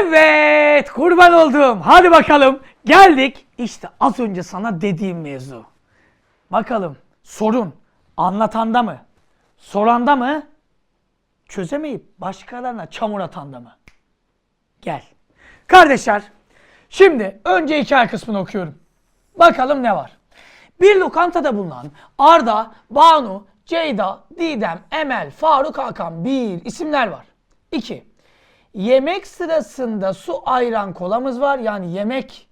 Evet kurban oldum. Hadi bakalım. Geldik. İşte az önce sana dediğim mevzu. Bakalım sorun anlatanda mı? Soranda mı? Çözemeyip başkalarına çamur atanda mı? Gel. Kardeşler şimdi önce hikaye kısmını okuyorum. Bakalım ne var? Bir lokantada bulunan Arda, Banu, Ceyda, Didem, Emel, Faruk Hakan bir isimler var. 2. Yemek sırasında su ayran kolamız var. Yani yemek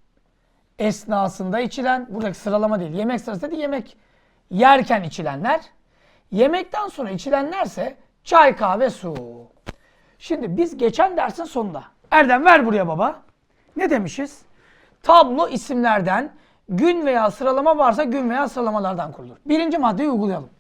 esnasında içilen, buradaki sıralama değil, yemek sırasında değil, yemek yerken içilenler. Yemekten sonra içilenlerse çay, kahve, su. Şimdi biz geçen dersin sonunda. Erdem ver buraya baba. Ne demişiz? Tablo isimlerden gün veya sıralama varsa gün veya sıralamalardan kurulur. Birinci maddeyi uygulayalım.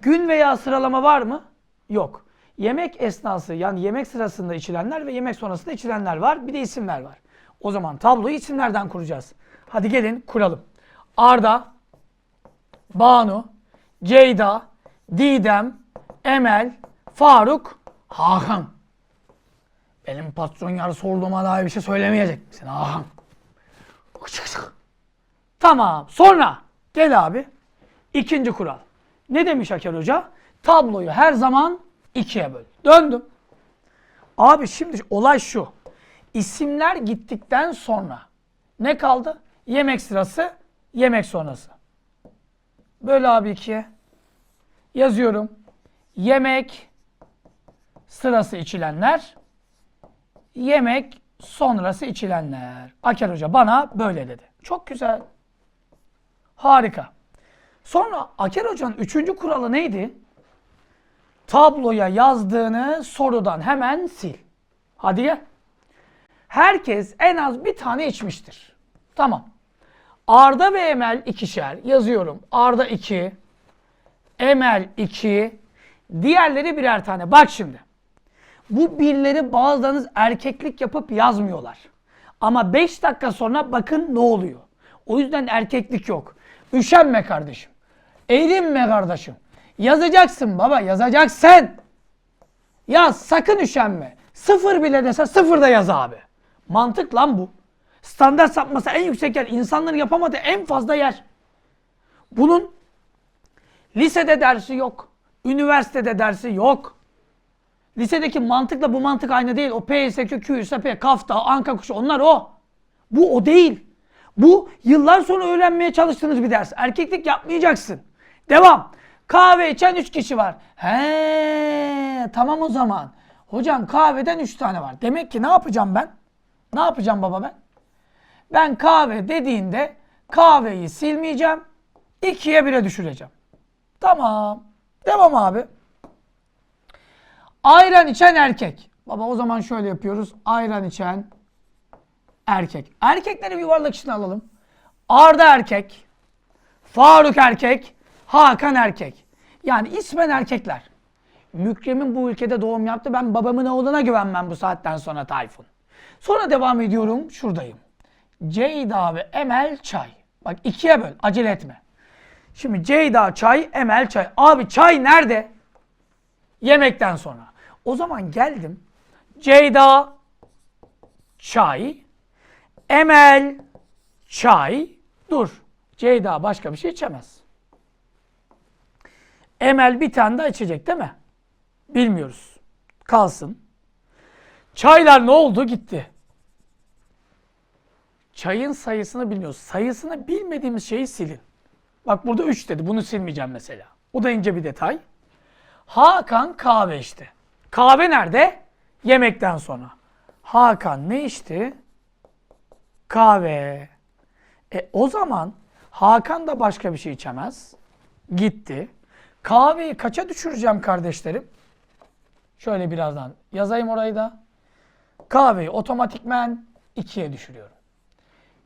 Gün veya sıralama var mı? Yok. Yemek esnası yani yemek sırasında içilenler ve yemek sonrasında içilenler var. Bir de isimler var. O zaman tabloyu isimlerden kuracağız. Hadi gelin kuralım. Arda, Banu, Ceyda, Didem, Emel, Faruk, Hakan. Benim patron yarı sorduğuma dair bir şey söylemeyecek misin Hakan? Tamam. Sonra gel abi. İkinci kural. Ne demiş Haker Hoca? Tabloyu her zaman ikiye böl. Döndüm. Abi şimdi olay şu. İsimler gittikten sonra ne kaldı? Yemek sırası, yemek sonrası. Böyle abi ikiye. Yazıyorum. Yemek sırası içilenler, yemek sonrası içilenler. Aker Hoca bana böyle dedi. Çok güzel. Harika. Sonra Aker Hoca'nın üçüncü kuralı neydi? Tabloya yazdığını sorudan hemen sil. Hadi gel. Herkes en az bir tane içmiştir. Tamam. Arda ve Emel ikişer. Yazıyorum. Arda 2, Emel 2, diğerleri birer tane. Bak şimdi. Bu birleri bazılarınız erkeklik yapıp yazmıyorlar. Ama 5 dakika sonra bakın ne oluyor. O yüzden erkeklik yok. Üşenme kardeşim. Eğlenme kardeşim. Yazacaksın baba yazacaksın. Yaz sakın üşenme. Sıfır bile dese sıfır da yaz abi. Mantık lan bu. Standart sapması en yüksek yer. insanların yapamadığı en fazla yer. Bunun lisede dersi yok. Üniversitede dersi yok. Lisedeki mantıkla bu mantık aynı değil. O PSQ, QSP, Kafta, Anka kuşu onlar o. Bu o değil. Bu yıllar sonra öğrenmeye çalıştığınız bir ders. Erkeklik yapmayacaksın. Devam. Kahve içen 3 kişi var. He, tamam o zaman. Hocam kahveden 3 tane var. Demek ki ne yapacağım ben? Ne yapacağım baba ben? Ben kahve dediğinde kahveyi silmeyeceğim. 2'ye 1'e düşüreceğim. Tamam. Devam abi. Ayran içen erkek. Baba o zaman şöyle yapıyoruz. Ayran içen erkek. Erkekleri bir yuvarlak içine alalım. Arda erkek. Faruk erkek. Hakan erkek. Yani ismen erkekler. Mükrem'in bu ülkede doğum yaptı. Ben babamın oğluna güvenmem bu saatten sonra Tayfun. Sonra devam ediyorum. Şuradayım. Ceyda ve Emel çay. Bak ikiye böl. Acele etme. Şimdi Ceyda çay, Emel çay. Abi çay nerede? Yemekten sonra. O zaman geldim. Ceyda çay, Emel çay. Dur. Ceyda başka bir şey içemez. Emel bir tane daha içecek değil mi? Bilmiyoruz. Kalsın. Çaylar ne oldu? Gitti. Çayın sayısını bilmiyoruz. Sayısını bilmediğimiz şeyi silin. Bak burada 3 dedi. Bunu silmeyeceğim mesela. O da ince bir detay. Hakan kahve içti. Kahve nerede? Yemekten sonra. Hakan ne içti? Kahve. E o zaman Hakan da başka bir şey içemez. Gitti. Kahveyi kaça düşüreceğim kardeşlerim? Şöyle birazdan yazayım orayı da. Kahveyi otomatikmen 2'ye düşürüyorum.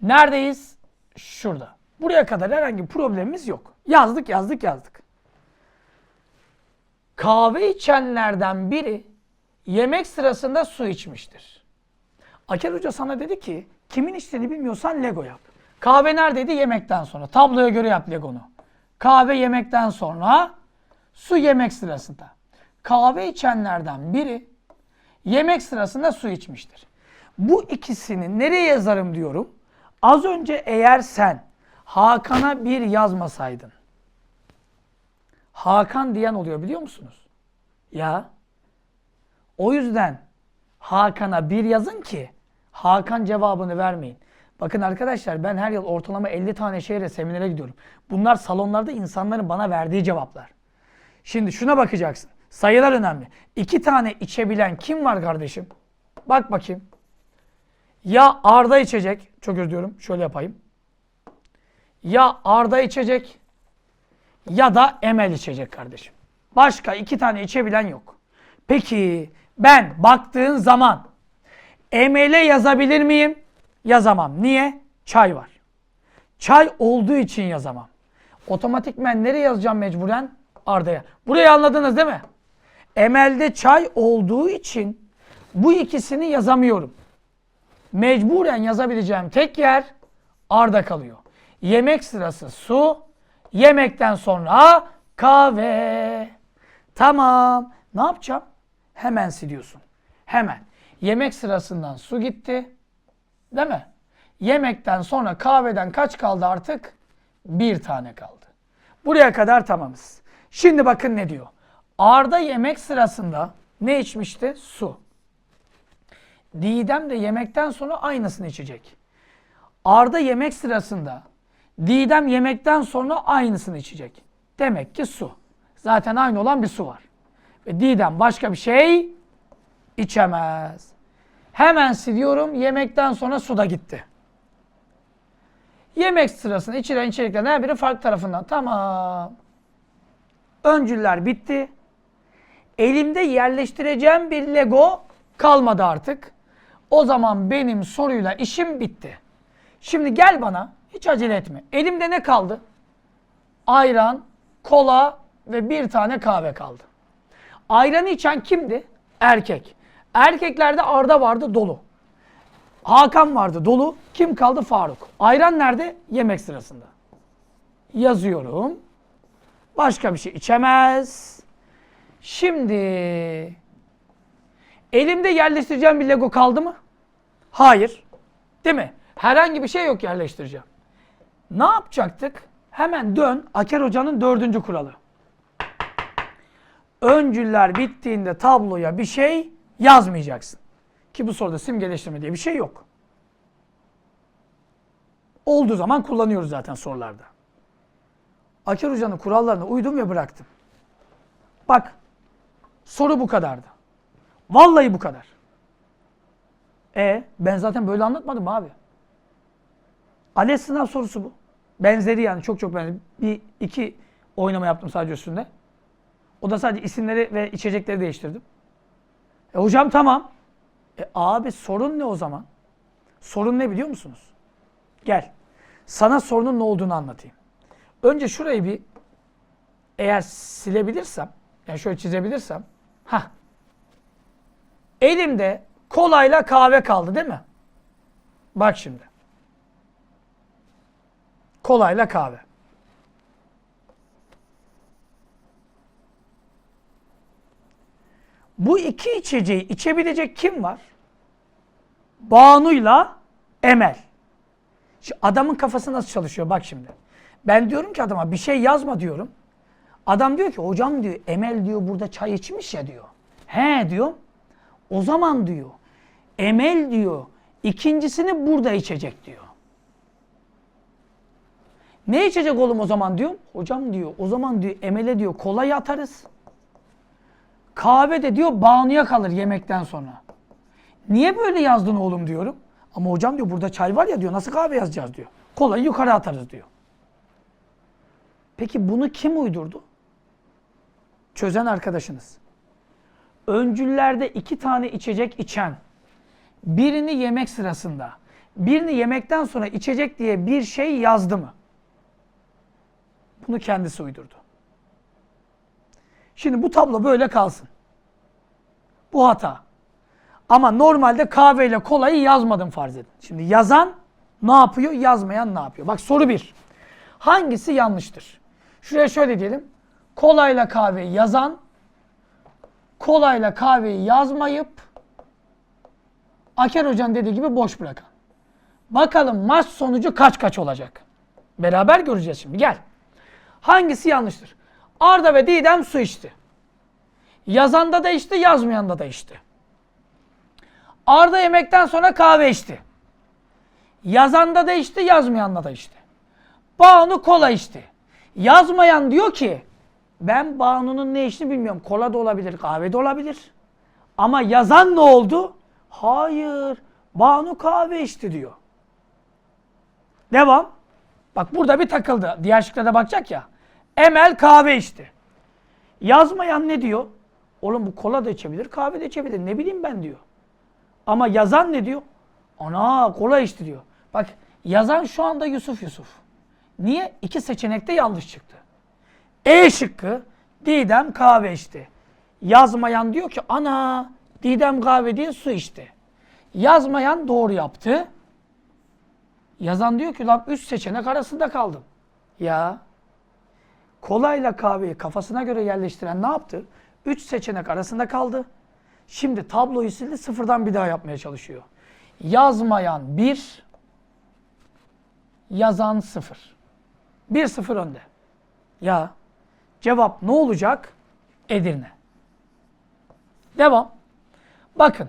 Neredeyiz? Şurada. Buraya kadar herhangi bir problemimiz yok. Yazdık, yazdık, yazdık. Kahve içenlerden biri yemek sırasında su içmiştir. Aker Hoca sana dedi ki kimin içtiğini bilmiyorsan Lego yap. Kahve neredeydi? Yemekten sonra. Tabloya göre yap Lego'nu. Kahve yemekten sonra, su yemek sırasında. Kahve içenlerden biri yemek sırasında su içmiştir. Bu ikisini nereye yazarım diyorum. Az önce eğer sen Hakan'a bir yazmasaydın. Hakan diyen oluyor biliyor musunuz? Ya. O yüzden Hakan'a bir yazın ki Hakan cevabını vermeyin. Bakın arkadaşlar ben her yıl ortalama 50 tane şehre seminere gidiyorum. Bunlar salonlarda insanların bana verdiği cevaplar. Şimdi şuna bakacaksın. Sayılar önemli. İki tane içebilen kim var kardeşim? Bak bakayım. Ya Arda içecek. Çok özür diliyorum. Şöyle yapayım. Ya Arda içecek ya da Emel içecek kardeşim. Başka iki tane içebilen yok. Peki ben baktığın zaman Emel'e yazabilir miyim? Yazamam. Niye? Çay var. Çay olduğu için yazamam. Otomatikmen nereye yazacağım mecburen? Arda'ya. Burayı anladınız değil mi? Emel'de çay olduğu için bu ikisini yazamıyorum. Mecburen yazabileceğim tek yer Arda kalıyor. Yemek sırası su, yemekten sonra kahve. Tamam. Ne yapacağım? Hemen siliyorsun. Hemen. Yemek sırasından su gitti. Değil mi? Yemekten sonra kahveden kaç kaldı artık? Bir tane kaldı. Buraya kadar tamamız. Şimdi bakın ne diyor. Arda yemek sırasında ne içmişti? Su. Didem de yemekten sonra aynısını içecek. Arda yemek sırasında Didem yemekten sonra aynısını içecek. Demek ki su. Zaten aynı olan bir su var. Ve Didem başka bir şey içemez. Hemen siliyorum. Yemekten sonra su da gitti. Yemek sırasında içilen içeriklerin her biri farklı tarafından. Tamam. Öncüller bitti. Elimde yerleştireceğim bir Lego kalmadı artık. O zaman benim soruyla işim bitti. Şimdi gel bana. Hiç acele etme. Elimde ne kaldı? Ayran, kola ve bir tane kahve kaldı. Ayranı içen kimdi? Erkek. Erkeklerde Arda vardı dolu. Hakan vardı dolu. Kim kaldı? Faruk. Ayran nerede? Yemek sırasında. Yazıyorum. Başka bir şey içemez. Şimdi elimde yerleştireceğim bir Lego kaldı mı? Hayır. Değil mi? Herhangi bir şey yok yerleştireceğim. Ne yapacaktık? Hemen dön Aker Hoca'nın dördüncü kuralı. Öncüller bittiğinde tabloya bir şey yazmayacaksın. Ki bu soruda simgeleştirme diye bir şey yok. Olduğu zaman kullanıyoruz zaten sorularda. Aker Hoca'nın kurallarına uydum ve bıraktım. Bak, soru bu kadardı. Vallahi bu kadar. E ben zaten böyle anlatmadım abi. ALES sınav sorusu bu. Benzeri yani çok çok benzeri. Bir iki oynama yaptım sadece üstünde. O da sadece isimleri ve içecekleri değiştirdim. E hocam tamam. E abi sorun ne o zaman? Sorun ne biliyor musunuz? Gel. Sana sorunun ne olduğunu anlatayım. Önce şurayı bir eğer silebilirsem, yani şöyle çizebilirsem, ha. Elimde kolayla kahve kaldı değil mi? Bak şimdi. Kolayla kahve. Bu iki içeceği içebilecek kim var? Banu'yla Emel. Şimdi adamın kafası nasıl çalışıyor bak şimdi. Ben diyorum ki adama bir şey yazma diyorum. Adam diyor ki hocam diyor Emel diyor burada çay içmiş ya diyor. He diyor. O zaman diyor Emel diyor ikincisini burada içecek diyor. Ne içecek oğlum o zaman diyor. Hocam diyor o zaman diyor Emel'e diyor kolayı atarız. Kahve de diyor Banu'ya kalır yemekten sonra. Niye böyle yazdın oğlum diyorum. Ama hocam diyor burada çay var ya diyor nasıl kahve yazacağız diyor. Kolayı yukarı atarız diyor. Peki bunu kim uydurdu? Çözen arkadaşınız. Öncüllerde iki tane içecek içen, birini yemek sırasında, birini yemekten sonra içecek diye bir şey yazdı mı? Bunu kendisi uydurdu. Şimdi bu tablo böyle kalsın. Bu hata. Ama normalde kahve ile kolayı yazmadım farz edin. Şimdi yazan ne yapıyor? Yazmayan ne yapıyor? Bak soru bir. Hangisi yanlıştır? Şuraya şöyle diyelim. Kolayla kahveyi yazan, kolayla kahveyi yazmayıp Aker Hoca'nın dediği gibi boş bırakan. Bakalım maç sonucu kaç kaç olacak? Beraber göreceğiz şimdi. Gel. Hangisi yanlıştır? Arda ve Didem su içti. Yazanda da içti, yazmayanda da içti. Arda yemekten sonra kahve içti. Yazanda da içti, yazmayanda da içti. Banu kola içti. Yazmayan diyor ki ben Banu'nun ne içtiğini bilmiyorum. Kola da olabilir, kahve de olabilir. Ama yazan ne oldu? Hayır. Banu kahve içti diyor. Devam. Bak burada bir takıldı. Diğer şıklara bakacak ya. Emel kahve içti. Yazmayan ne diyor? Oğlum bu kola da içebilir, kahve de içebilir. Ne bileyim ben diyor. Ama yazan ne diyor? Ana kola içti diyor. Bak yazan şu anda Yusuf Yusuf. Niye? İki seçenekte yanlış çıktı. E şıkkı Didem kahve içti. Yazmayan diyor ki ana Didem kahve değil su içti. Yazmayan doğru yaptı. Yazan diyor ki lan üç seçenek arasında kaldım. Ya kolayla kahveyi kafasına göre yerleştiren ne yaptı? Üç seçenek arasında kaldı. Şimdi tabloyu sildi sıfırdan bir daha yapmaya çalışıyor. Yazmayan bir, yazan sıfır. Bir sıfır önde. Ya cevap ne olacak? Edirne. Devam. Bakın.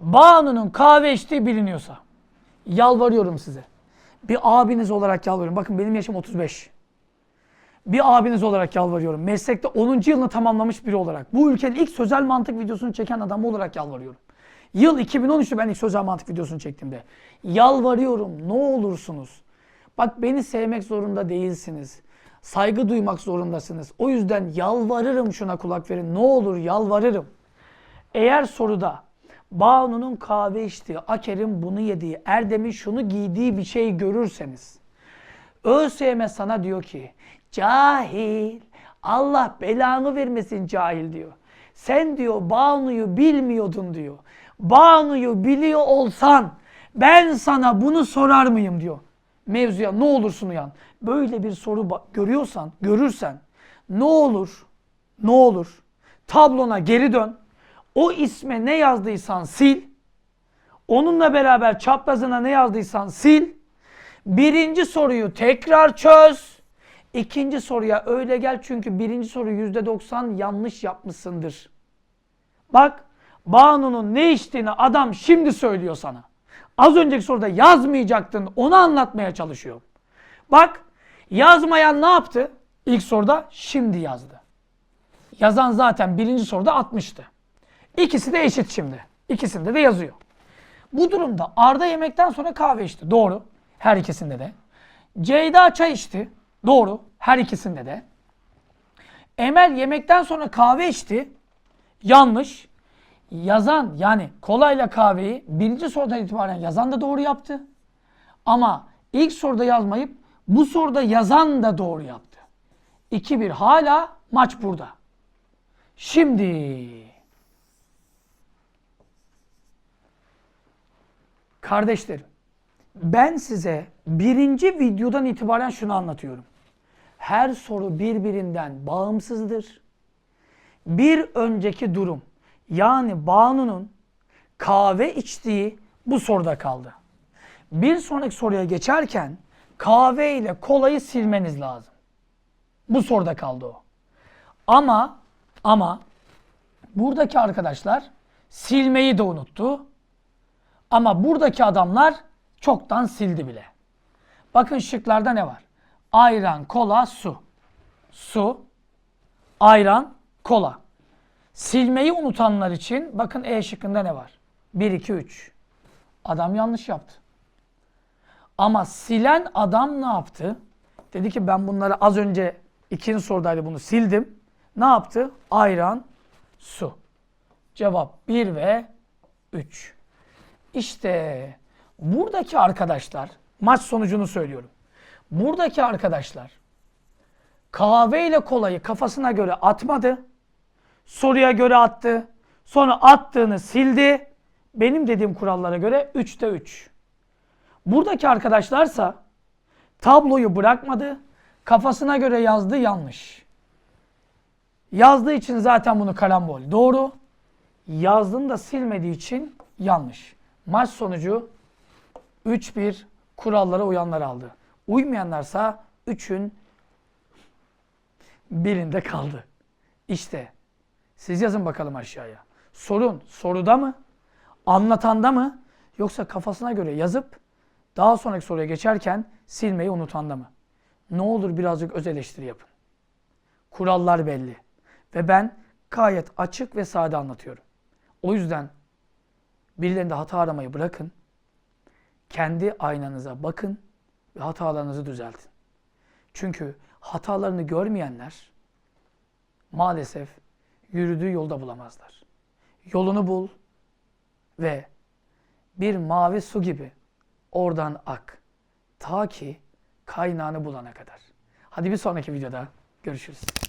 Banu'nun kahve içtiği biliniyorsa yalvarıyorum size. Bir abiniz olarak yalvarıyorum. Bakın benim yaşım 35. Bir abiniz olarak yalvarıyorum. Meslekte 10. yılını tamamlamış biri olarak. Bu ülkenin ilk sözel mantık videosunu çeken adam olarak yalvarıyorum. Yıl 2013'tü ben ilk sözel mantık videosunu çektiğimde. Yalvarıyorum ne olursunuz. Bak beni sevmek zorunda değilsiniz. Saygı duymak zorundasınız. O yüzden yalvarırım şuna kulak verin. Ne olur yalvarırım. Eğer soruda Banu'nun kahve içtiği, Aker'in bunu yediği, Erdem'in şunu giydiği bir şey görürseniz ÖSYM sana diyor ki cahil Allah belanı vermesin cahil diyor. Sen diyor Banu'yu bilmiyordun diyor. Banu'yu biliyor olsan ben sana bunu sorar mıyım diyor. Mevzuya ne olursun uyan. Böyle bir soru görüyorsan, görürsen ne olur, ne olur tablona geri dön. O isme ne yazdıysan sil. Onunla beraber çaprazına ne yazdıysan sil. Birinci soruyu tekrar çöz. İkinci soruya öyle gel çünkü birinci soru %90 yanlış yapmışsındır. Bak Banu'nun ne içtiğini adam şimdi söylüyor sana. Az önceki soruda yazmayacaktın onu anlatmaya çalışıyor. Bak yazmayan ne yaptı? İlk soruda şimdi yazdı. Yazan zaten birinci soruda atmıştı. İkisi de eşit şimdi. İkisinde de yazıyor. Bu durumda Arda yemekten sonra kahve içti. Doğru. Her ikisinde de. Ceyda çay içti. Doğru. Her ikisinde de. Emel yemekten sonra kahve içti. Yanlış. Yazan yani kolayla kahveyi birinci sorudan itibaren yazan da doğru yaptı. Ama ilk soruda yazmayıp bu soruda yazan da doğru yaptı. 2-1 hala maç burada. Şimdi kardeşlerim ben size birinci videodan itibaren şunu anlatıyorum. Her soru birbirinden bağımsızdır. Bir önceki durum yani Banu'nun kahve içtiği bu soruda kaldı. Bir sonraki soruya geçerken kahve ile kolayı silmeniz lazım. Bu soruda kaldı o. Ama ama buradaki arkadaşlar silmeyi de unuttu. Ama buradaki adamlar çoktan sildi bile. Bakın şıklarda ne var? Ayran, kola, su. Su, ayran, kola. Silmeyi unutanlar için bakın E şıkkında ne var? 1, 2, 3. Adam yanlış yaptı. Ama silen adam ne yaptı? Dedi ki ben bunları az önce ikinci sorudaydı bunu sildim. Ne yaptı? Ayran, su. Cevap 1 ve 3. İşte buradaki arkadaşlar, maç sonucunu söylüyorum. Buradaki arkadaşlar kahve ile kolayı kafasına göre atmadı. Soruya göre attı. Sonra attığını sildi. Benim dediğim kurallara göre 3'te 3. Buradaki arkadaşlarsa tabloyu bırakmadı. Kafasına göre yazdı yanlış. Yazdığı için zaten bunu karambol. Doğru. Yazdığını da silmediği için yanlış. Maç sonucu 3-1 kurallara uyanlar aldı. Uymayanlarsa 3'ün birinde kaldı. İşte siz yazın bakalım aşağıya. Sorun soruda mı? Anlatanda mı? Yoksa kafasına göre yazıp daha sonraki soruya geçerken silmeyi unutanda mı? Ne olur birazcık öz eleştiri yapın. Kurallar belli. Ve ben gayet açık ve sade anlatıyorum. O yüzden birilerinde hata aramayı bırakın. Kendi aynanıza bakın ve hatalarınızı düzeltin. Çünkü hatalarını görmeyenler maalesef yürüdüğü yolda bulamazlar. Yolunu bul ve bir mavi su gibi oradan ak. Ta ki kaynağını bulana kadar. Hadi bir sonraki videoda görüşürüz.